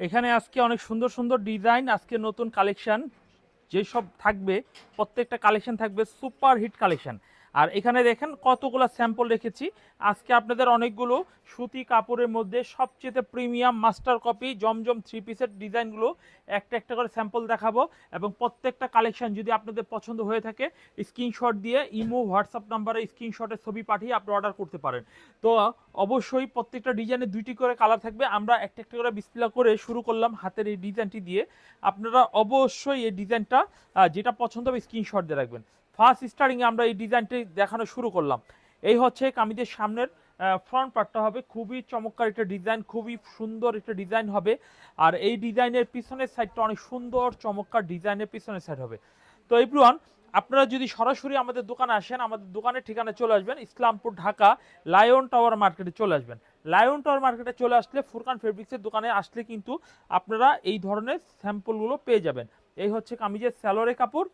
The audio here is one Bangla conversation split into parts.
এখানে আজকে অনেক সুন্দর সুন্দর ডিজাইন আজকে নতুন কালেকশন যেসব থাকবে, প্রত্যেকটা কালেকশন থাকবে সুপার হিট কালেকশন আর এখানে দেখেন কতগুলো স্যাম্পল রেখেছি। আজকে আপনাদের অনেকগুলো সুতি কাপড়ের মধ্যে সবচেয়ে premium master copy Zamzam three পিসের ডিজাইনগুলো একটা একটা করে স্যাম্পল দেখাবো এবং প্রত্যেকটা কালেকশন যদি আপনাদের পছন্দ হয়ে থাকে স্ক্রিনশট দিয়ে ইমো, হোয়াটসঅ্যাপ নাম্বারে স্ক্রিনশটের ছবি পাঠিয়ে আপনি অর্ডার করতে পারেন। তো অবশ্যই প্রত্যেকটা ডিজাইনে দুইটি করে কালার থাকবে। আমরা একটা একটা করে ডিসপ্লে করে শুরু করলাম হাতের এই ডিজাইনটি দিয়ে। আপনারা অবশ্যই এই ডিজাইনটা যেটা পছন্দ হবে স্ক্রিনশট দিয়ে রাখবেন। ফার্স্ট স্টার্টিংয়ে আমরা এই ডিজাইনটি দেখানো শুরু করলাম। এই হচ্ছে কামিজের সামনের ফ্রন্ট পার্টটা হবে। খুবই চমৎকার একটা ডিজাইন খুবই সুন্দর একটা ডিজাইন হবে। আর এই ডিজাইনের পিছনের সাইডটা অনেক সুন্দর, চমৎকার ডিজাইনের পিছনের সাইড হবে। তো এভরিওয়ান আপনারা যদি সরাসরি আমাদের দোকানে আসেন, আমাদের দোকানের ঠিকানা চলে আসবেন। ইসলামপুর, ঢাকা লায়ন টাওয়ার মার্কেটে চলে আসবেন। লায়ন টাওয়ার মার্কেটে চলে আসলে ফুরকান ফেব্রিক্সের দোকানে আসলে কিন্তু আপনারা এই ধরনের স্যাম্পলগুলো পেয়ে যাবেন। এই হচ্ছে কামিজের স্যালোরে কাপড়।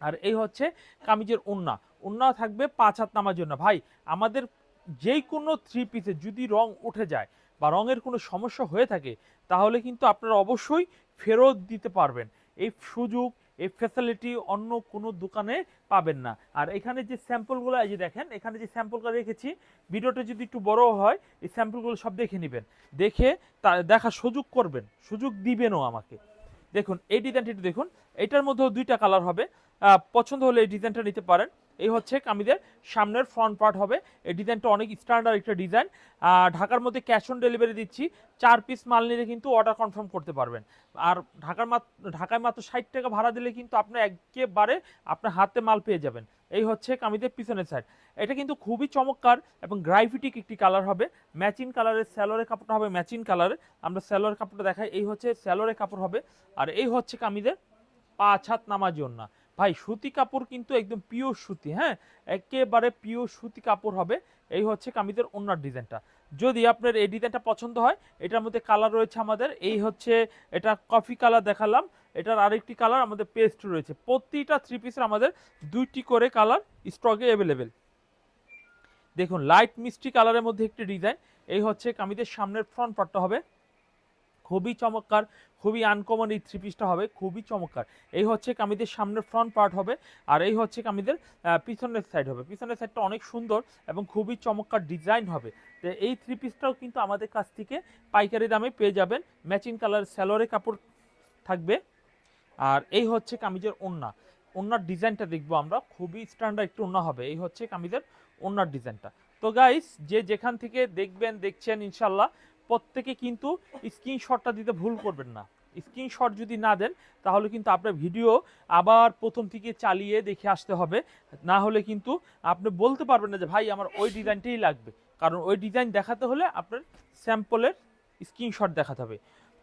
আর এই হচ্ছে কামিজের ওন্না ওন্না থাকবে পাঁচ হাত নামার জন্য। ভাই, আমাদের যেই কোনো থ্রি পিসে যদি রং উঠে যায় বা রঙের কোনো সমস্যা হয়ে থাকে, তাহলে কিন্তু আপনারা অবশ্যই ফেরত দিতে পারবেন। এই সুযোগ, এই ফ্যাসিলিটি অন্য কোনো দোকানে পাবেন না। আর এখানে যে স্যাম্পলগুলো এই যে দেখেন, এখানে যে স্যাম্পলগুলো রেখেছি, ভিডিওটা যদি একটু বড় হয়, এই স্যাম্পলগুলো সব দেখে নেবেন। দেখে তা, দেখার সুযোগ করবেন, সুযোগ দিবেনও আমাকে। দেখুন, এই ডিজাইনটি দেখুন, এটার মধ্যেও দুইটা কালার হবে। পছন্দ হলে এই ডিজাইনটা নিতে পারেন। এই হচ্ছে কামিদের সামনের ফ্রন্ট পার্ট হবে। এই ডিজাইনটা অনেক স্ট্যান্ডার্ড একটা ডিজাইন। ঢাকার মধ্যে ক্যাশ অন ডেলিভারি দিচ্ছি। চার পিস মাল নিলে কিন্তু অর্ডার কনফার্ম করতে পারবেন। আর ঢাকার ঢাকায় মাত্র ষাট টাকা ভাড়া দিলে কিন্তু আপনি একেবারে আপনার হাতে মাল পেয়ে যাবেন। এই হচ্ছে কামিদের পিছনের সাইড এটা কিন্তু খুবই চমৎকার এবং গ্রাইফিটিক একটি কালার হবে। ম্যাচিং কালারের স্যালোরের কাপড়টা হবে ম্যাচিং কালারের আমরা স্যালোরের কাপড়টা দেখাই। এই হচ্ছে স্যালোরের কাপড় হবে। আর এই হচ্ছে কামিদের পাঁচ হাত নামার জন্য ভাই, সুতি কাপড় কিন্তু একদম পিওর সুতি হ্যাঁ? একেবারে পিওর সুতি কাপড় হবে। এই হচ্ছে কামিজের ওনার ডিজাইনটা। যদি আপনার এই ডিজাইনটা পছন্দ হয়, এটার মধ্যে কালার রয়েছে আমাদের। এই হচ্ছে, এটা কফি কালার দেখালাম। এটার আরেকটি কালার আমাদের পেস্ট রয়েছে। প্রতিটা থ্রি পিসের আমাদের দুইটি করে কালার স্টকে অ্যাভেলেবেল দেখুন লাইট মিষ্টি কালারের মধ্যে একটি ডিজাইন এই হচ্ছে কামিজের সামনের ফ্রন্ট পার্টটা হবে। খুবই চমৎকার, খুবই আনকমন এই থ্রি পিসটা হবে, খুবই চমৎকার। এই হচ্ছে কামিজের সামনের ফ্রন্ট পার্ট হবে, আর এই হচ্ছে কামিদের পিছনের সাইড হবে। পিছনের সাইডটা অনেক সুন্দর এবং খুবই চমৎকার ডিজাইন হবে। তো এই থ্রি পিসটাও কিন্তু আমাদের কাছ থেকে পাইকারি দামে পেয়ে যাবেন। ম্যাচিং কালার স্যালোরে কাপড় থাকবে। আর এই হচ্ছে কামিজের ওন্না। ওন্নার ডিজাইনটা দেখব আমরা। খুবই স্ট্যান্ডার্ড একটু ওন্না হবে। এই হচ্ছে কামিজের ওন্নার ডিজাইনটা তো গাইস যে যেখান থেকে দেখবেন, দেখছেন ইনশাল্লাহ প্রত্যেকে কিন্তু স্ক্রিনশটটা দিতে ভুল করবেন না। স্ক্রিনশট যদি না দেন, তাহলে কিন্তু আপনার ভিডিও আবার প্রথম থেকে চালিয়ে দেখে আসতে হবে। না হলে কিন্তু আপনি বলতে পারবেন না যে, ভাই, আমার ওই ডিজাইনটাই লাগবে। কারণ ওই ডিজাইন দেখাতে হলে আপনার স্যাম্পলের স্ক্রিনশট দেখাতে হবে।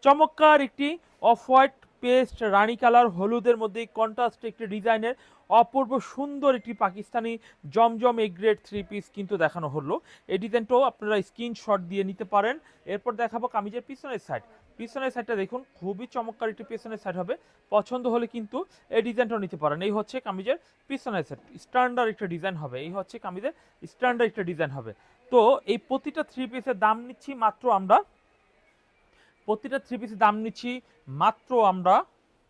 চমৎকার একটি অফ হোয়াইট পেস্ট রানী কালার, হলুদের মধ্যে কন্ট্রাস্ট একটি ডিজাইনের অপূর্ব সুন্দর একটি Pakistani Zamzam A grade three piece কিন্তু দেখানো হলো। এই ডিজাইনটাও আপনারা স্ক্রিনশট দিয়ে নিতে পারেন। এরপর দেখাবো কামিজের পিছনের সাইড পিছনের সাইডটা দেখুন, খুবই চমৎকার একটি পিছনের সাইড হবে। পছন্দ হলে কিন্তু এই ডিজাইনটাও নিতে পারেন। এই হচ্ছে কামিজের পিছনের সাইড স্ট্যান্ডার্ড একটা ডিজাইন হবে। এই হচ্ছে কামিজের স্ট্যান্ডার্ড একটা ডিজাইন হবে। তো এই প্রতিটা থ্রি পিসের দাম নিচ্ছি মাত্র আমরা প্রতিটা থ্রি পিসের দাম নিচ্ছি মাত্র আমরা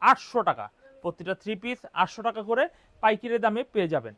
আটশো টাকা। প্রতিটা থ্রি পিস আটশো টাকা করে পাইকারি দামে পেয়ে যাবেন।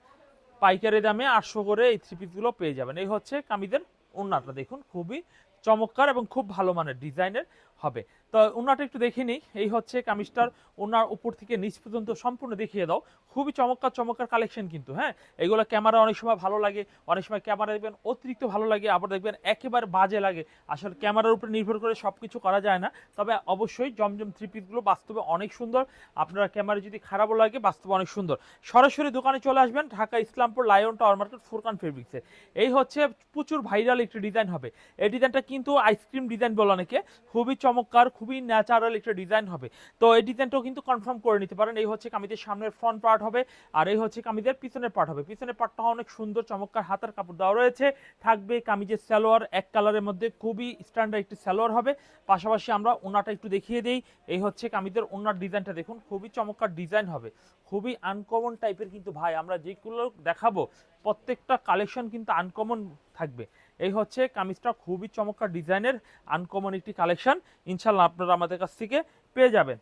পাইকারি দামে আটশো করে এই থ্রি পিসগুলো পেয়ে যাবেন। এই হচ্ছে কামিদের ওনাটা দেখুন, খুবই চমৎকার এবং খুব ভালো মানের ডিজাইনের হবে। তো ওনাটা একটু দেখে নিই। এই হচ্ছে কামিজটার, ওনার উপর থেকে নিচ পর্যন্ত সম্পূর্ণ দেখিয়ে দাও। খুবই চমৎকার চমৎকার কালেকশন কিন্তু হ্যাঁ? এগুলো ক্যামেরা অনেক সময় ভালো লাগে, অনেক সময় ক্যামেরা দেখবেন অতিরিক্ত ভালো লাগে, আবার দেখবেন একেবারে বাজে লাগে। আসলে ক্যামেরার উপরে নির্ভর করে সব কিছু করা যায় না। তবে অবশ্যই জমজম থ্রি পিসগুলো বাস্তবে অনেক সুন্দর। আপনারা ক্যামেরা যদি খারাপও লাগে, বাস্তবে অনেক সুন্দর। সরাসরি দোকানে চলে আসবেন Dhaka Islampur lion tower market, Furqan ফেব্রিক্সে। এই হচ্ছে প্রচুর ভাইরাল একটি ডিজাইন হবে। এই ডিজাইনটা কিন্তু আইসক্রিম ডিজাইন বলে অনেকে, খুবই চমৎকার, খুবই ন্যাচারাল একটা ডিজাইন হবে। তো এই ডিজাইনটাও কিন্তু কনফার্ম করে নিতে পারেন। এই হচ্ছে কামিজের সামনের ফ্রন্ট পার্ট হবে আর এই হচ্ছে কামিজের পিছনের পার্ট হবে। পিছনের পার্টটা অনেক সুন্দর, চমৎকার হাতার কাপড় দেওয়া রয়েছে। থাকবে কামিজের সালোয়ার, এক কালারের মধ্যে খুবই স্ট্যান্ডার্ড একটি সালোয়ার হবে। পাশাপাশি আমরা ওনাটা একটু দেখিয়ে দিই। এই হচ্ছে কামিজের ওনার ডিজাইনটা দেখুন, খুবই চমৎকার ডিজাইন হবে। খুবই আনকমন টাইপের কিন্তু ভাই, আমরা যেগুলো দেখাবো, প্রত্যেকটা কালেকশন কিন্তু আনকমন থাকবে। এই হচ্ছে কামিজটা খুবই চমৎকার ডিজাইনের আনকমন একটি কালেকশন ইনশাল্লাহ আপনারা আমাদের কাছ থেকে পেয়ে যাবেন।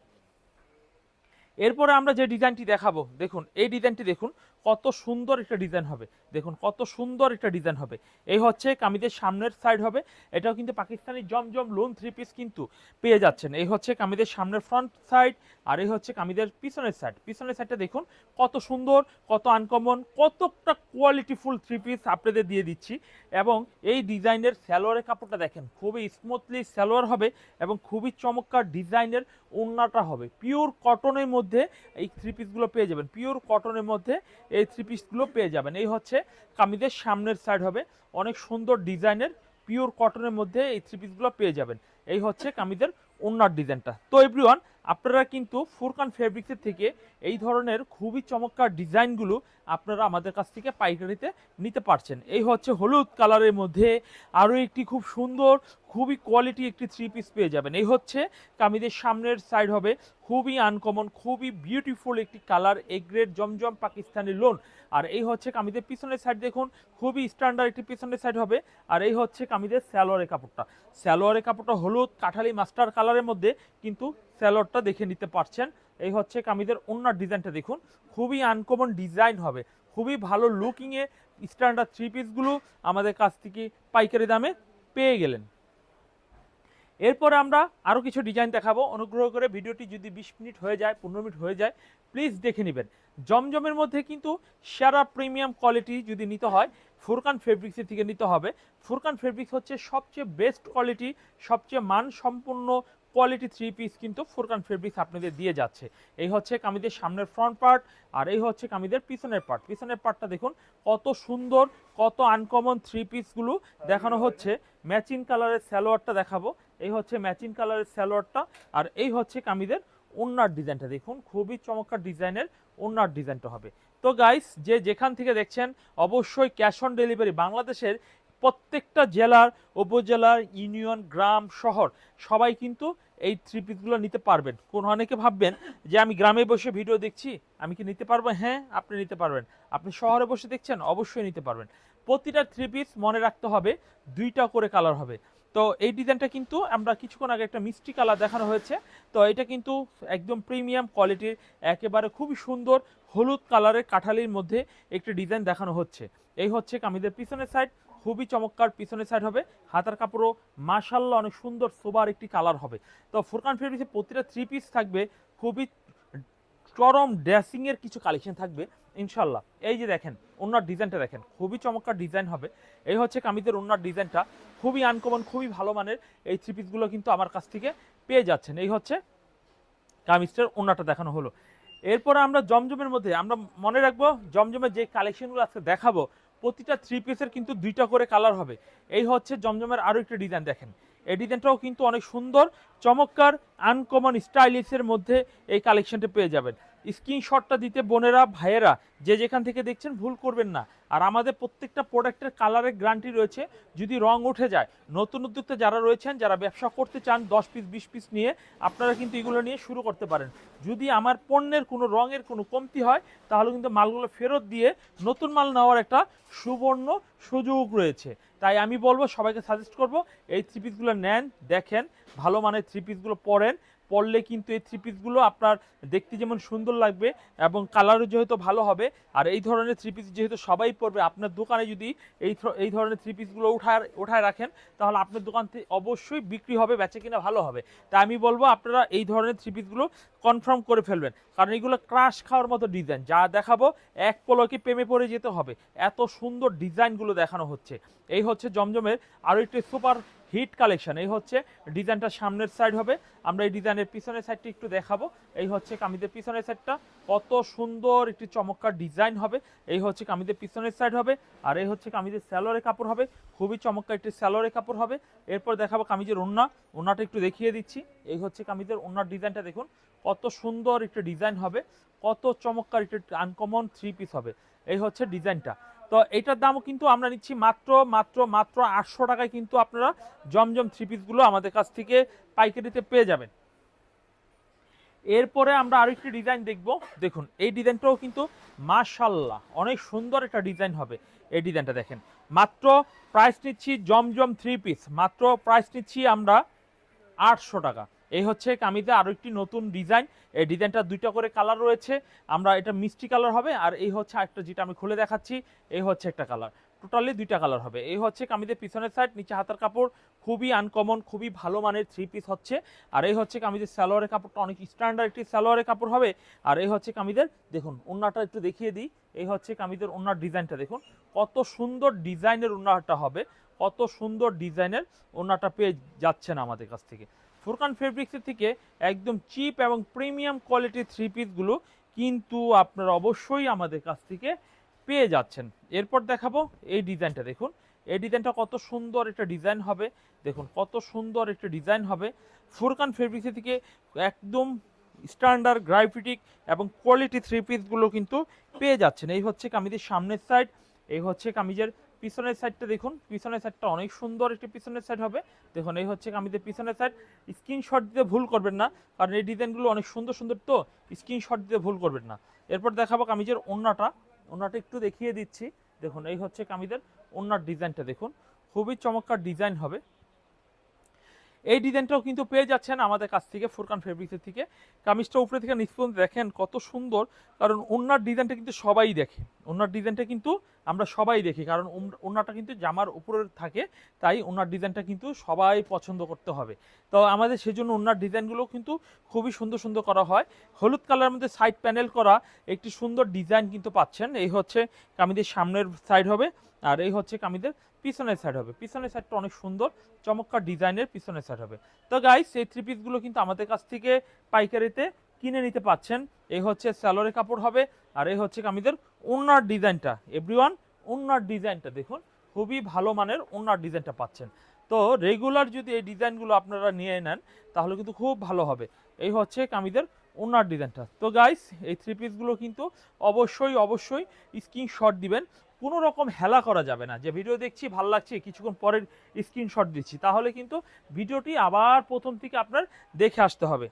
এরপরে আমরা যে ডিজাইনটি দেখাবো, দেখুন, এই ডিজাইনটি দেখুন কত সুন্দর একটা ডিজাইন হবে। দেখুন, কত সুন্দর একটা ডিজাইন হবে। এই হচ্ছে কামিজের সামনের সাইড হবে। এটাও কিন্তু Pakistani Zamzam lawn three piece কিন্তু পেয়ে যাচ্ছেন। এই হচ্ছে কামিজের সামনের ফ্রন্ট সাইড আর এই হচ্ছে কামিজের পিছনের সাইড পিছনের সাইডটা দেখুন, কত সুন্দর, কত আনকমন কতটা কোয়ালিটিফুল থ্রি পিস আপনাদের দিয়ে দিচ্ছি। এবং এই ডিজাইনের স্যালোয়ারের কাপড়টা দেখেন, খুবই স্মুথলি স্যালোয়ার হবে এবং খুবই চমৎকার ডিজাইনের ওড়নাটা হবে। পিওর কটনের মধ্যে এই থ্রি পিসগুলো পেয়ে যাবেন। পিওর কটনের মধ্যে এই থ্রি পিসগুলো পেয়ে যাবেন। এই হচ্ছে কামিজের সামনের সাইড হবে। অনেক সুন্দর ডিজাইনের পিওর কটনের মধ্যে এই থ্রি পিসগুলো পেয়ে যাবেন। এই হচ্ছে কামিজের ওনার ডিজাইনটা। তো এভরিওয়ান আপনারা কিন্তু ফুরকান ফেব্রিক্সের থেকে এই ধরনের খুবই চমৎকার ডিজাইনগুলো আপনারা আমাদের কাছ থেকে পাইকারিতে নিতে পারছেন। এই হচ্ছে হলুদ কালারের মধ্যে আরও একটি খুব সুন্দর, খুবই কোয়ালিটি একটি থ্রি পিস পেয়ে যাবেন। এই হচ্ছে কামিদের সামনের সাইড হবে খুবই আনকমন খুবই বিউটিফুল একটি colour A grade Zamzam Pakistani lawn আর এই হচ্ছে কামিদের পিছনের সাইড দেখুন, খুবই স্ট্যান্ডার্ড একটি পিছনের সাইড হবে। আর এই হচ্ছে কামিদের স্যালোয়ারের কাপড়টা। স্যালোয়ারের কাপড়টা হলুদ, কাঠালি মাস্টার কালারের মধ্যে কিন্তু স্যালোয়ারটা দেখে নিতে পারছেন। এই হচ্ছে কামিজের অন্য ডিজাইনটা দেখুন। খুবই আনকমন ডিজাইন হবে। খুবই ভালো লুকিংয়ে স্ট্যান্ডার্ড থ্রি পিসগুলো আমাদের কাছ থেকে পাইকারি দামে পেয়ে গেলেন। এরপর আমরা আরও কিছু ডিজাইন দেখাবো। অনুগ্রহ করে ভিডিওটি যদি বিশ মিনিট হয়ে যায়, পনেরো মিনিট হয়ে যায় প্লিজ দেখে নেবেন। জমজমের মধ্যে কিন্তু সেরা প্রিমিয়াম কোয়ালিটি যদি নিতে হয় ফুরকান ফেব্রিক্সের থেকে নিতে হবে। ফুরকান ফেব্রিক্স হচ্ছে সবচেয়ে বেস্ট কোয়ালিটি সবচেয়ে মানসম্পন্ন কোয়ালিটি থ্রি পিস কিন্তু ফুরকান ফেব্রিক্স আপনাদের দিয়ে যাচ্ছে। এই হচ্ছে কামিদের সামনের ফ্রন্ট পার্ট আর এই হচ্ছে কামিদের পিছনের পার্ট পিছনের পার্টটা দেখুন, কত সুন্দর, কত আনকমন থ্রি পিসগুলো দেখানো হচ্ছে। ম্যাচিং কালারের স্যালোয়ারটা দেখাবো। এই হচ্ছে ম্যাচিং কালারের স্যালোয়ারটা আর এই হচ্ছে কামিদের ওনার ডিজাইনটা দেখুন, খুবই চমৎকার ডিজাইনের ওনার ডিজাইনটা হবে। তো গাইস যে যেখান থেকে দেখছেন, অবশ্যই ক্যাশ অন ডেলিভারি বাংলাদেশের প্রত্যেকটা জেলার, উপজেলার, ইউনিয়ন, গ্রাম, শহর, সবাই কিন্তু এই থ্রি পিসগুলো নিতে পারবেন। কোন অনেকে ভাববেন যে আমি গ্রামে বসে ভিডিও দেখছি, আমি কি নিতে পারব? হ্যাঁ আপনি নিতে পারবেন। আপনি শহরে বসে দেখছেন, অবশ্যই নিতে পারবেন। প্রতিটা থ্রি পিস মনে রাখতে হবে, দুইটা করে কালার হবে। তো এই ডিজাইনটা কিন্তু আমরা কিছুক্ষণ আগে একটা মিষ্টি কালার দেখানো হয়েছে। তো এটা কিন্তু একদম প্রিমিয়াম কোয়ালিটির একেবারে খুবই সুন্দর হলুদ কালারের কাঠালির মধ্যে একটি ডিজাইন দেখানো হচ্ছে। এই হচ্ছে কামিদের পিছনের সাইড খুবই চমৎকার পিছনের সাইড হবে। হাতার কাপড়ও মাশাল্লাহ অনেক সুন্দর, সোবার একটি কালার হবে। তো ফুরকান ফেব্রিক্সে প্রতিটা থ্রি পিস থাকবে। খুবই চরম ড্রেসিংয়ের কিছু কালেকশন থাকবে ইনশাল্লাহ এই যে দেখেন ওনার ডিজাইনটা দেখেন, খুবই চমৎকার ডিজাইন হবে। এই হচ্ছে কামিজের ওনার ডিজাইনটা খুবই আনকমন খুবই ভালো মানের এই থ্রি পিসগুলো কিন্তু আমার কাছ থেকে পেয়ে যাচ্ছেন। এই হচ্ছে কামিজটার ওনারটা দেখানো হলো। এরপরে আমরা জমজমের মধ্যে, আমরা মনে রাখব, জমজমের যে কালেকশনগুলো আজকে দেখাবো প্রতিটা থ্রি পিসের কিন্তু দুইটা করে কালার হবে। এই হচ্ছে জমজমের আরও একটি ডিজাইন দেখেন। এই ডিজাইনটাও কিন্তু অনেক সুন্দর, চমৎকার আনকমন স্টাইলিশের মধ্যে এই কালেকশনটা পেয়ে যাবেন। স্ক্রিনশটটা দিতে বোনেরা, ভাইয়েরা, যে যেখান থেকে দেখছেন ভুল করবেন না। আর আমাদের প্রত্যেকটা প্রোডাক্টের কালারের গ্যারান্টি রয়েছে। যদি রং উঠে যায়, নতুন উদ্যোক্তা যারা রয়েছেন, যারা ব্যবসা করতে চান দশ পিস, বিশ পিস নিয়ে, আপনারা কিন্তু এগুলো নিয়ে শুরু করতে পারেন। যদি আমার পণ্যের কোনো রঙের কোনো কমতি হয়, তাহলে কিন্তু মালগুলো ফেরত দিয়ে নতুন মাল নেওয়ার একটা সুবর্ণ সুযোগ রয়েছে। তাই আমি বলব, সবাইকে সাজেস্ট করব, এই থ্রি পিসগুলো নেন, দেখেন, ভালো মানের থ্রি পিসগুলো পরেন। পরলে কিন্তু এই থ্রি পিসগুলো আপনার দেখতে যেমন সুন্দর লাগবে এবং কালারও যেহেতু ভালো হবে। আর এই ধরনের থ্রি পিস যেহেতু সবাই পরবে, আপনার দোকানে যদি এই এই ধরনের থ্রি পিসগুলো উঠায় উঠায় রাখেন, তাহলে আপনার দোকান থেকে অবশ্যই বিক্রি হবে, বেচে কিনা ভালো হবে। তাই আমি বলব আপনারা এই ধরনের থ্রি পিসগুলো কনফার্ম করে ফেলবেন। কারণ এগুলো ক্রাশ খাওয়ার মতো ডিজাইন যা দেখাবো এক পলকে প্রেমে পড়ে যেতে হবে। এত সুন্দর ডিজাইনগুলো দেখানো হচ্ছে। এই হচ্ছে জমজমের আরও একটি সুপার হিট কালেকশন। এই হচ্ছে ডিজাইনটা সামনের সাইড হবে। আমরা এই ডিজাইনের পিছনের সাইডটা একটু দেখাবো। এই হচ্ছে কামিদের পিছনের সাইডটা কত সুন্দর একটি চমৎকার ডিজাইন হবে। এই হচ্ছে কামিদের পিছনের সাইড হবে। আর এই হচ্ছে কামিজের স্যালোয়ারের কাপড় হবে। খুবই চমৎকার একটি স্যালোয়ারের কাপড় হবে। এরপর দেখাবো কামিজের ওন্না ওন্নাটা একটু দেখিয়ে দিচ্ছি। এই হচ্ছে কামিজের ওন্নার ডিজাইনটা দেখুন। কত সুন্দর একটি ডিজাইন হবে। কত চমৎকার একটি আনকমন থ্রি পিস হবে। এই হচ্ছে ডিজাইনটা। তো এটার দামও কিন্তু আমরা নিচ্ছি মাত্র মাত্র মাত্র আটশো টাকায় কিন্তু আপনারা জমজম থ্রি পিসগুলো আমাদের কাছ থেকে পাইকারিতে পেয়ে যাবেন। এরপরে আমরা আরও আরেকটি ডিজাইন দেখব। দেখুন, এই ডিজাইনটাও কিন্তু মাশাল্লাহ, অনেক সুন্দর একটা ডিজাইন হবে এই ডিজাইনটা দেখেন। মাত্র প্রাইস নিচ্ছি জমজম থ্রি পিস মাত্র প্রাইস নিচ্ছি আমরা আটশো টাকা। এই হচ্ছে কামিজে আরও একটি নতুন ডিজাইন। এই ডিজাইনটা দুইটা করে কালার রয়েছে। আমরা এটা মিষ্টি কালার হবে আর এই হচ্ছে একটা যেটা আমি খুলে দেখাচ্ছি, এই হচ্ছে একটা কালার। টোটালি দুইটা কালার হবে। এই হচ্ছে কামিজের পিছনের সাইড নিচে হাতার কাপড়। খুবই আনকমন খুবই ভালো মানের থ্রি পিস হচ্ছে। আর এই হচ্ছে কামিজের সালোয়ারের কাপড়টা অনেক স্ট্যান্ডার্ড একটি সালোয়ারের কাপড় হবে। আর এই হচ্ছে কামিজের, দেখুন ওন্নাটা একটু দেখিয়ে দিই। এই হচ্ছে কামিজের ওন্নার ডিজাইনটা দেখুন। কত সুন্দর ডিজাইনের ওনাটা হবে। কত সুন্দর ডিজাইনের ওন্নাটা পেয়ে যাচ্ছেন আমাদের কাছ থেকে। ফুরকান ফেব্রিক্সের থেকে একদম চিপ এবং প্রিমিয়াম কোয়ালিটির থ্রি পিসগুলো কিন্তু আপনারা অবশ্যই আমাদের কাছ থেকে পেয়ে যাচ্ছেন। এরপর দেখাবো এই ডিজাইনটা দেখুন। এই ডিজাইনটা কত সুন্দর একটা ডিজাইন হবে। দেখুন, কত সুন্দর একটা ডিজাইন হবে। ফুরকান ফেব্রিক্সের থেকে একদম স্ট্যান্ডার্ড গ্রাফিটিক এবং কোয়ালিটি থ্রি পিসগুলো কিন্তু পেয়ে যাচ্ছেন। এই হচ্ছে কামিজের সামনের সাইড এই হচ্ছে কামিজের পিছনের সাইডটা দেখুন, পিছনের সাইডটা অনেক সুন্দর একটি পিছনের সাইড হবে। দেখুন, এই হচ্ছে কামিজের পিছনের সাইড স্ক্রিনশট দিতে ভুল করবেন না, কারণ এই ডিজাইনগুলো অনেক সুন্দর সুন্দর তো স্ক্রিনশট দিতে ভুল করবেন না। এরপর দেখাবো কামিজের ওন্নাটা ওন্নাটা একটু দেখিয়ে দিচ্ছি। দেখুন, এই হচ্ছে কামিজের ওন্নার ডিজাইনটা দেখুন, খুবই চমৎকার ডিজাইন হবে। এই ডিজাইনটাও কিন্তু পেয়ে যাচ্ছেন আমাদের কাছ থেকে, ফুরকান ফেব্রিক্সের থেকে। কামিজটা উপরে থেকে নিচ দেখেন কত সুন্দর, কারণ ওনার ডিজাইনটা কিন্তু সবাই দেখে। ওনার ডিজাইনটা কিন্তু আমরা সবাই দেখি, কারণ ওন- ওনাটা কিন্তু জামার উপরে থাকে, তাই ওনার ডিজাইনটা কিন্তু সবাই পছন্দ করতে হবে। তো আমাদের সেই জন্য ওনার ডিজাইনগুলো কিন্তু খুবই সুন্দর সুন্দর করা হয়। হলুদ কালারের মধ্যে সাইড প্যানেল করা একটি সুন্দর ডিজাইন কিন্তু পাচ্ছেন। এই হচ্ছে কামিদের সামনের সাইড হবে, আর এই হচ্ছে কামিদের পিছনের সাইড হবে। পিছনের সাইডটা অনেক সুন্দর, চমৎকার ডিজাইনের পিছনের সাইড হবে। তো গাইস এই থ্রি পিসগুলো কিন্তু আমাদের কাছ থেকে পাইকারিতে কিনে নিতে পাচ্ছেন। এই হচ্ছে স্যালোরে কাপড় হবে, আর এই হচ্ছে কামিজের ওনার ডিজাইনটা। এভরিওয়ান ওনার ডিজাইনটা দেখুন, খুবই ভালো মানের ওনার ডিজাইনটা পাচ্ছেন। তো রেগুলার যদি এই ডিজাইনগুলো আপনারা নিয়ে নেন, তাহলে কিন্তু খুব ভালো হবে। এই হচ্ছে কামিজের ওনার ডিজাইনটা। তো গাইস এই থ্রি পিসগুলো কিন্তু অবশ্যই অবশ্যই স্ক্রিনশট দিবেন। কোনো রকম হেলা করা যাবে না। যে ভিডিও দেখছি, ভালো লাগছে, কিছুক্ষণ পরের স্ক্রিনশট দিচ্ছি। তাহলে কিন্তু ভিডিওটি আবার প্রথম থেকে আপনার দেখে আসতে হবে।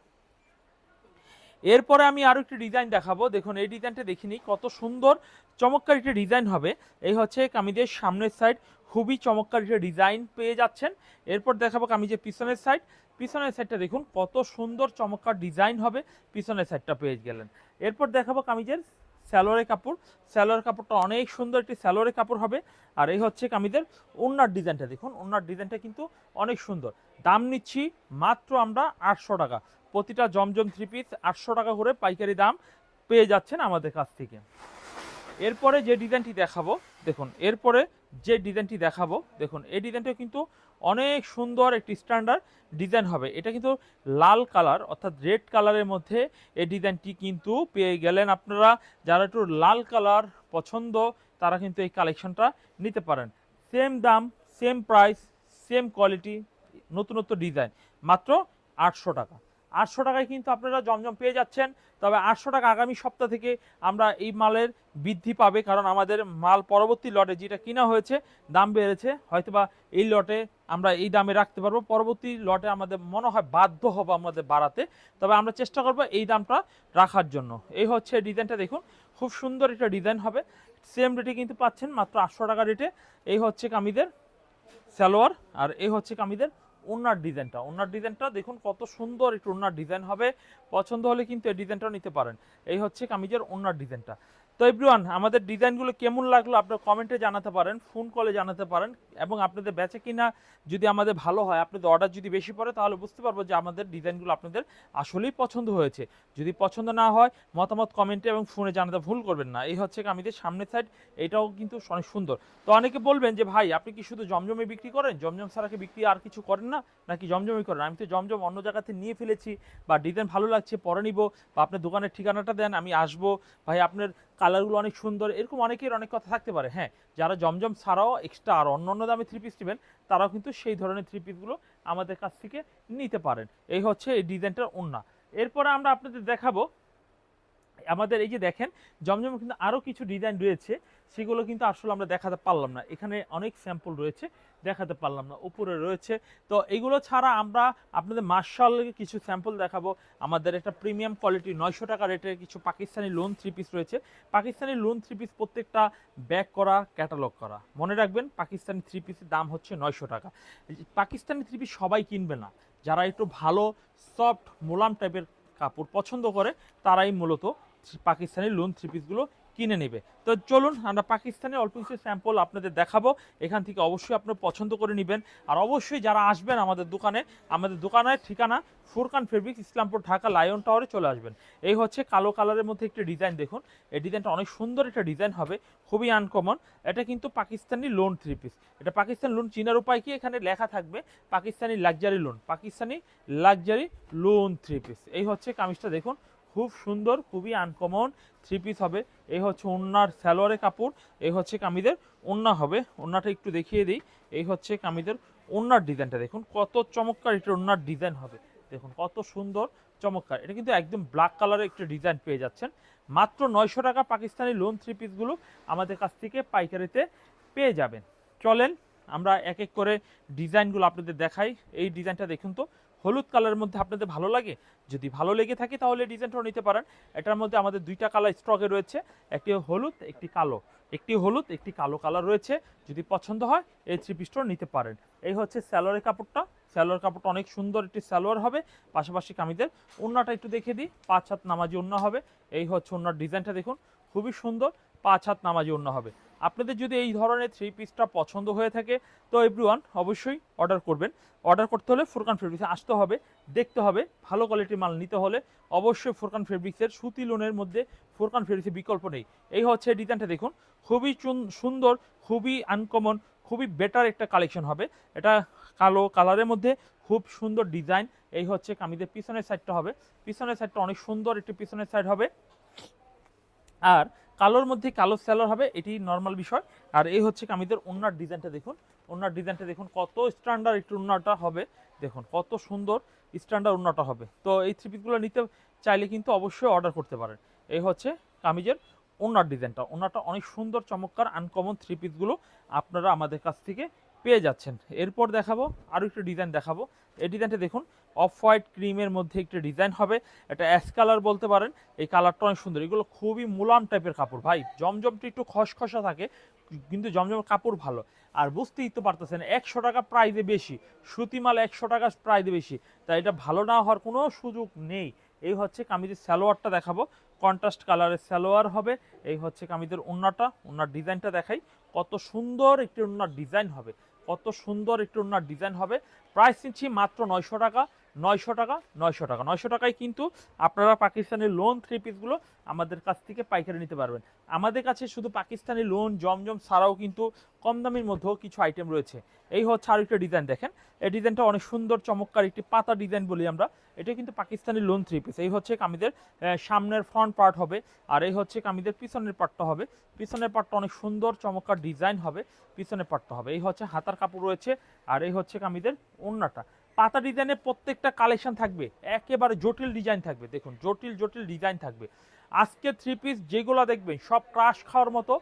এরপরে আমি আরও একটি ডিজাইন দেখাবো। দেখুন, এই ডিজাইনটা দেখিনি, কত সুন্দর, চমৎকার একটি ডিজাইন হবে। এই হচ্ছে কামিজের সামনের সাইড খুবই চমৎকার একটা ডিজাইন পেয়ে যাচ্ছেন। এরপর দেখাবো কামিজের পিছনের সাইড পিছনের সাইডটা দেখুন, কত সুন্দর, চমৎকার ডিজাইন হবে। পিছনের সাইডটা পেয়ে গেলেন। এরপর দেখাবো কামিজের স্যালোয়ারের কাপড়। স্যালোয়ার কাপড়টা অনেক সুন্দর একটি স্যালোয়ারের কাপড় হবে। আর এই হচ্ছে কামিজের ওনার ডিজাইনটা দেখুন ওনার ডিজাইনটা কিন্তু অনেক সুন্দর। দাম নিচ্ছি মাত্র আমরা আটশো টাকা। প্রতিটা জমজম থ্রি পিস আটশো টাকা করে পাইকারি দাম পেয়ে যাচ্ছেন আমাদের কাছ থেকে। এরপরে যে ডিজাইনটি দেখাবো, দেখুন, এরপরে যে ডিজাইনটি দেখাবো, দেখুন, এই ডিজাইনটা কিন্তু অনেক সুন্দর একটি স্ট্যান্ডার্ড ডিজাইন হবে। এটা কিন্তু লাল কালার, অর্থাৎ রেড কালারের মধ্যে এই ডিজাইনটি কিন্তু পেয়ে গেলেন আপনারা। যারা একটু লাল কালার পছন্দ, তারা কিন্তু এই কালেকশনটা নিতে পারেন। সেম দাম সেম প্রাইস সেম কোয়ালিটি নতুনত্ব ডিজাইন, মাত্র আটশো টাকা। আটশো টাকায় কিন্তু আপনারা জমজম পেয়ে যাচ্ছেন। তবে আটশো টাকা আগামী সপ্তাহ থেকে আমরা এই মালের বৃদ্ধি পাবে, কারণ আমাদের মাল পরবর্তী লটে যেটা কিনা হয়েছে, দাম বেড়েছে, হয়তোবা এই লটে আমরা এই দামে রাখতে পারব। পরবর্তী লটে আমাদের মনে হয় বাধ্য হব আমাদের বাড়াতে। তবে আমরা চেষ্টা করব এই দামটা রাখার জন্য। এই হচ্ছে ডিজাইনটা দেখুন, খুব সুন্দর একটা ডিজাইন হবে। সেম রেটে কিন্তু পাচ্ছেন, মাত্র আটশো টাকা রেটে। এই হচ্ছে কামিদের সালোয়ার, আর এই হচ্ছে কামিদের ওনার ডিজাইনটা ওনার ডিজাইনটা দেখুন কত সুন্দর একটু ওনার ডিজাইন হবে, পছন্দ হলে কিন্তু এই ডিজাইনটা নিতে পারেন। এই হচ্ছে কামিজের ওনার ডিজাইনটা। তো এভরিওয়ান আমাদের ডিজাইনগুলো কেমন লাগল আপনার কমেন্টে জানাতে পারেন ফোন কলে জানাতে পারেন, এবং আপনাদের বেচে কিনা যদি আমাদের ভালো হয়, আপনাদের অর্ডার যদি বেশি পড়ে, তাহলে বুঝতে পারব যে আমাদের ডিজাইনগুলো আপনাদের আসলেই পছন্দ হয়েছে। যদি পছন্দ না হয়, মতামত কমেন্টে এবং ফোনে জানাতে ভুল করবেন না। এই হচ্ছে কামিজের সামনের সাইড এটাও কিন্তু অনেক সুন্দর। তো অনেকে বলবেন যে, ভাই, আপনি কি শুধু জমজমে বিক্রি করেন? জমজম ছাড়াকে বিক্রি আর কিছু করেন না? নাকি জমজমই করেন? আমি তো জমজম অন্য জায়গাতে নিয়ে ফেলেছি, বা ডিজাইন ভালো লাগছে, পরে নিব, বা আপনার দোকানের ঠিকানাটা দেন, আমি আসব। ভাই, আপনার কালারগুলো অনেক সুন্দর, এরকম অনেকের অনেক কথা থাকতে পারে। হ্যাঁ যারা জমজম ছাড়াও এক্সট্রা আর অন্য অন্য দামে থ্রি পিস নেবেন, তারাও কিন্তু সেই ধরনের থ্রি পিসগুলো আমাদের কাছ থেকে নিতে পারেন। এই হচ্ছে এই ডিজাইনটার ওন্না এরপরে আমরা আপনাদের দেখাবো, আমাদের এই যে দেখেন, জমজমে কিন্তু আরও কিছু ডিজাইন রয়েছে। সেগুলো কিন্তু আসলে আমরা দেখাতে পারলাম না। এখানে অনেক স্যাম্পল রয়েছে, দেখাতে পারলাম না। উপরে রয়েছে। তো এগুলো ছাড়া আমরা আপনাদের মার্শাল কিছু স্যাম্পল দেখাবো। আমাদের একটা প্রিমিয়াম কোয়ালিটি নয়শো টাকা রেটের কিছু পাকিস্তানি লোন থ্রি পিস রয়েছে। পাকিস্তানি লোন থ্রি পিস প্রত্যেকটা ব্যাক করা ক্যাটালগ করা। মনে রাখবেন, পাকিস্তানি থ্রি পিসের দাম হচ্ছে নয়শো টাকা। পাকিস্তানি থ্রি পিস সবাই কিনবে না। যারা একটু ভালো সফট মোলাম টাইপের কাপড় পছন্দ করে, তারাই মূলত পাকিস্তানি লোন থ্রি পিসগুলো কিনে নেবে। তো চলুন, আমরা পাকিস্তানের অল্প কিছু স্যাম্পল আপনাদের দেখাবো। এখান থেকে অবশ্যই আপনারা পছন্দ করে নেবেন। আর অবশ্যই যারা আসবেন আমাদের দোকানে, আমাদের দোকানের ঠিকানা ফুরকান ফেব্রিক ইসলামপুর, ঢাকা, লায়ন টাওয়ারে চলে আসবেন। এই হচ্ছে কালো কালারের মধ্যে একটি ডিজাইন দেখুন। এই ডিজাইনটা অনেক সুন্দর একটা ডিজাইন হবে, খুবই আনকমন এটা কিন্তু পাকিস্তানি লোন থ্রি পিস এটা পাকিস্তান লোন চিনার উপায় কি? এখানে লেখা থাকবে, Pakistani luxury lawn Pakistani luxury lawn three piece এই হচ্ছে কামিজটা দেখুন খুব সুন্দর, খুবই আনকমন থ্রি পিস হবে। এই হচ্ছে ওন্নার স্যালোয়ারের কাপড়, এই হচ্ছে কামিদের ওন্না হবে। ওন্নাটা একটু দেখিয়ে দিই। এই হচ্ছে কামিদের ওন্নার ডিজাইনটা দেখুন, কত চমৎকার এটা ওন্নার ডিজাইন হবে। দেখুন কত সুন্দর, চমৎকার। এটা কিন্তু একদম ব্ল্যাক কালারের একটা ডিজাইন পেয়ে যাচ্ছেন। মাত্র নয়শো টাকা পাকিস্তানি লোন থ্রি পিসগুলো আমাদের কাছ থেকে পাইকারিতে পেয়ে যাবেন। চলেন, আমরা এক এক করে ডিজাইনগুলো আপনাদের দেখাই। এই ডিজাইনটা দেখুন তো হলুদ কালারের মধ্যে আপনাদের ভালো লাগে? যদি ভালো লেগে থাকে তাহলে ডিজাইনটাও নিতে পারেন। এটার মধ্যে আমাদের দুইটা কালার স্টকে রয়েছে। একটি হলুদ, একটি কালো। একটি হলুদ, একটি কালো কালার রয়েছে। যদি পছন্দ হয়, এই থ্রি পিসটাও নিতে পারেন। এই হচ্ছে স্যালোয়ারের কাপড়টা। স্যালোয়ার কাপড়টা অনেক সুন্দর একটি স্যালোয়ার হবে। পাশাপাশি কামিদের ওন্নাটা একটু দেখে দিই। পাঁচ হাত নামাজি ওন্না হবে। এই হচ্ছে ওন্নার ডিজাইনটা দেখুন। খুবই সুন্দর। পাঁচ হাত নামাজি ওন্না হবে। আপনাদের যদি এই ধরনের থ্রি পিসটা পছন্দ হয়ে থাকে, তো এভরিওয়ান অবশ্যই অর্ডার করবেন। অর্ডার করতে হলে ফুরকান ফেব্রিক্সে আসতে হবে, দেখতে হবে, ভালো কোয়ালিটির মাল নিতে হলে। অবশ্যই ফুরকান ফেব্রিক্সের সুতি লোনের মধ্যে ফুরকান ফেব্রিক্সের বিকল্প নেই। এই হচ্ছে ডিজাইনটা দেখুন। খুবই সুন্দর, খুবই আনকমন খুবই বেটার একটা কালেকশন হবে। এটা কালো কালারের মধ্যে খুব সুন্দর ডিজাইন এই হচ্ছে কামিদের পিছনের সাইডটা হবে। পিছনের সাইডটা অনেক সুন্দর একটি পিছনের সাইড হবে। আর কালোর মধ্যে কালো স্যালোর হবে, এটি নর্মাল বিষয়। আর এই হচ্ছে কামিদের ওনার ডিজাইনটা দেখুন। ওনার ডিজাইনটা দেখুন, কত স্ট্যান্ডার্ড একটু ওনারটা হবে। দেখুন, কত সুন্দর স্ট্যান্ডার্ড ওনারটা হবে। তো এই থ্রি পিসগুলো নিতে চাইলে কিন্তু অবশ্যই অর্ডার করতে পারেন। এই হচ্ছে কামিজের ওনার ডিজাইনটা ওনারটা অনেক সুন্দর, চমৎকার আনকমন থ্রি পিসগুলো আপনারা আমাদের কাছ থেকে পেয়ে যাচ্ছেন। এরপর দেখাবো আরও একটু ডিজাইন দেখাবো। এই ডিজাইনটা দেখুন অফ হোয়াইট ক্রিমের মধ্যে একটা ডিজাইন হবে। এটা অ্যাশ কালার বলতে পারেন। এই কালারটা অনেক সুন্দর। এগুলো খুবই মুলাম টাইপের কাপড়। ভাই, জমজমটা একটু খসখসা থাকে, কিন্তু জমজমের কাপড় ভালো। আর বুঝতেই তো পারতেছেন, একশো টাকা প্রাইজে বেশি। সুতিমাল একশো টাকা প্রাইজে বেশি। তাই এটা ভালো না হওয়ার কোনো সুযোগ নেই। এই হচ্ছে কামিজের সালোয়ারটা দেখাবো। কন্ট্রাস্ট কালারের স্যালোয়ার হবে। এই হচ্ছে কামিজের ওন্নাটা। ওনার ডিজাইনটা দেখাই। কত সুন্দর একটি ওনার ডিজাইন হবে। কত সুন্দর একটি ওনার ডিজাইন হবে। প্রাইস নিচ্ছি মাত্র নয়শো টাকা। নয়শো টাকা নয়শো টাকা। নয়শো টাকায় কিন্তু আপনারা পাকিস্তানের লোন থ্রি পিসগুলো আমাদের কাছ থেকে পাইকারি নিতে পারবেন। আমাদের কাছে শুধু পাকিস্তানি লোন জমজম ছাড়াও কিন্তু কম দামের মধ্যেও কিছু আইটেম রয়েছে। এই হচ্ছে আরও একটা ডিজাইন দেখেন। এই ডিজাইনটা অনেক সুন্দর, চমৎকার একটি পাতা ডিজাইন বলি আমরা। এটা কিন্তু পাকিস্তানি লোন থ্রি পিস এই হচ্ছে কামিদের সামনের ফ্রন্ট পার্ট হবে আর এই হচ্ছে কামিদের পিছনের পার্টটা হবে। পিছনের পার্টটা অনেক সুন্দর, চমৎকার ডিজাইন হবে। পিছনের পার্টটা হবে। এই হচ্ছে হাতার কাপড় রয়েছে আর এই হচ্ছে কামিদের ওন্নাটা পাতা ডিজাইনের প্রত্যেকটা কালেকশন থাকবে, একেবারে জটিল ডিজাইন থাকবে। দেখুন, জটিল জটিল ডিজাইন থাকবে। আজকে থ্রি পিস যেগুলো দেখবেন, সব ক্রাশ খাওয়ার মতো,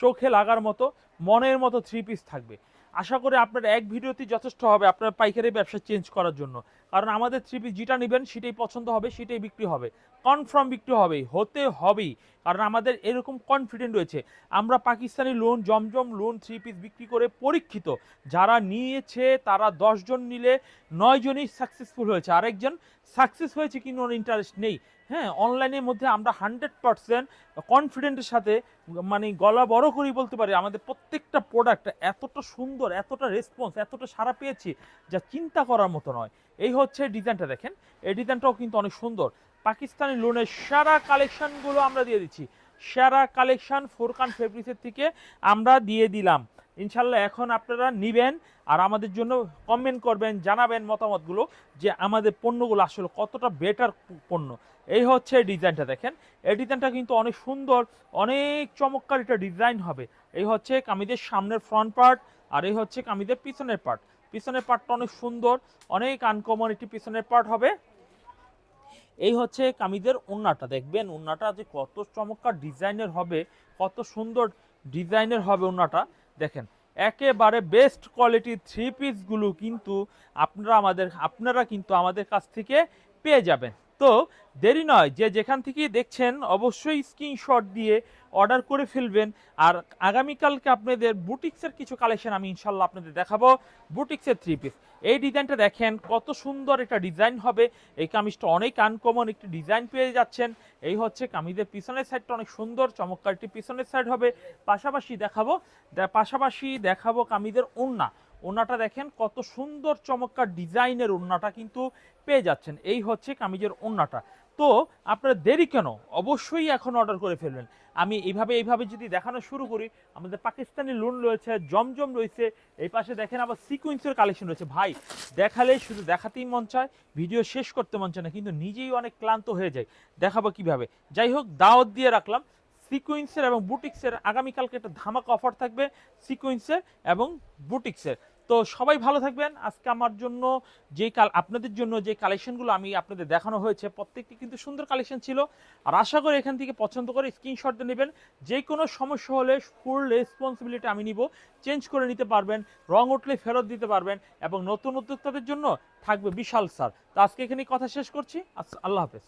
চোখে লাগার মতো মনের মতো থ্রি পিস থাকবে। আশা করি আপনার এক ভিডিওতেই যথেষ্ট হবে আপনার পাইকারি ব্যবসা চেঞ্জ করার জন্য। কারণ আমাদের থ্রি পিস যেটা নেবেন সেটাই পছন্দ হবে, সেটাই বিক্রি হবে। কনফার্ম বিক্রি হবেই হতে হবেই। কারণ আমাদের এরকম কনফিডেন্ট রয়েছে। আমরা Pakistani lawn Zamzam lawn three piece বিক্রি করে পরীক্ষিত। যারা নিয়েছে, তারা দশজন নিলে নয় জনই সাকসেসফুল হয়েছে। আরেকজন সাকসেস হয়েছে কিন্তু ওর ইন্টারেস্ট নেই। হ্যাঁ অনলাইনের মধ্যে আমরা হান্ড্রেড পারসেন্ট কনফিডেন্টের সাথে মানে গলা বড় করেই বলতে পারি। আমাদের প্রত্যেকটা প্রোডাক্ট এতটা সুন্দর, এতটা রেসপন্স এতটা সারা পেয়েছি যা চিন্তা করার মতো নয়। এই হচ্ছে ডিজাইনটা দেখেন। এই ডিজাইনটাও কিন্তু অনেক সুন্দর। পাকিস্তানি লোনের সারা কালেকশানগুলো আমরা দিয়ে দিচ্ছি। সেরা কালেকশন ফোরকান ফেব্রিক্সের থেকে আমরা দিয়ে দিলাম। ইনশাল্লাহ এখন আপনারা নিবেন আর আমাদের জন্য কমেন্ট করবেন, জানাবেন মতামতগুলো যে আমাদের পণ্যগুলো আসলে কতটা বেটার পণ্য। এই হচ্ছে ডিজাইনটা দেখেন। এই ডিজাইনটা কিন্তু অনেক সুন্দর, অনেক চমৎকার একটা ডিজাইন হবে। এই হচ্ছে কামিদের সামনের ফ্রন্ট পার্ট আর এই হচ্ছে কামিদের পিছনের পার্ট পিছনের পার্টটা অনেক সুন্দর, অনেক আনকমন একটি পিছনের পার্ট হবে। এই হচ্ছে কামিজের ওন্নাটা দেখবেন ওন্নাটা যে কত চমৎকার ডিজাইনের হবে, কত সুন্দর ডিজাইনের হবে ওন্নাটা দেখেন, একেবারে বেস্ট কোয়ালিটির থ্রি পিসগুলো কিন্তু আপনারা আমাদের, আপনারা কিন্তু আমাদের কাছ থেকে পেয়ে যাবেন। তো দেরি নয় যে যেখান থেকেই দেখছেন, অবশ্যই স্ক্রিনশট দিয়ে অর্ডার করে ফেলবেন। আর আগামীকালকে আপনাদের বুটিক্সের কিছু কালেকশন আমি ইনশাল্লাহ আপনাদের দেখাবো। বুটিক্সের থ্রি পিস এই ডিজাইনটা দেখেন, কত সুন্দর একটা ডিজাইন হবে। এই কামিজটা অনেক আনকমন একটি ডিজাইন পেয়ে যাচ্ছেন। এই হচ্ছে কামিজের পিছনের সাইডটা অনেক সুন্দর, চমৎকার একটি পিছনের সাইড হবে। পাশাপাশি দেখাবো পাশাপাশি দেখাবো কামিজের ওন্না ওন্নাটা দেখেন, কত সুন্দর চমৎকার ডিজাইনের ওন্নাটা কিন্তু পেয়ে যাচ্ছেন। এই হচ্ছে কামিজের ওন্নাটা তো আপনারা দেরি কেন? অবশ্যই এখন অর্ডার করে ফেলবেন। আমি এইভাবে এইভাবে যদি দেখানো শুরু করি, আমাদের পাকিস্তানি লোন রয়েছে, জমজম রয়েছে। এই পাশে দেখেন আবার সিকুয়েন্সের কালেকশন রয়েছে। ভাই, দেখালে শুধু দেখাতেই মন চায় ভিডিও শেষ করতে মন চায় না, কিন্তু নিজেই অনেক ক্লান্ত হয়ে যায়। দেখাবো কীভাবে। যাই হোক, দাওয়াত দিয়ে রাখলাম। সিকুয়েন্সের এবং বুটিক্সের আগামীকালকে একটা ধামাকা অফার থাকবে সিকুয়েন্সের এবং বুটিক্সের। তো সবাই ভালো থাকবেন। আজকে আমার জন্য যে কাল আপনাদের জন্য যে কালেকশনগুলো আমি আপনাদের দেখানো হয়েছে, প্রত্যেকটি কিন্তু সুন্দর কালেকশন ছিল। আর আশা করি এখান থেকে পছন্দ করে স্ক্রিনশট নেবেন। যে কোনো সমস্যা হলে ফুল রেসপন্সিবিলিটি আমি নিব। চেঞ্জ করে নিতে পারবেন, রং উঠলে ফেরত দিতে পারবেন এবং নতুন উদ্যোক্তাদের জন্য থাকবে বিশাল স্যার তো আজকে এখানে কথা শেষ করছি। আল্লাহ হাফেজ।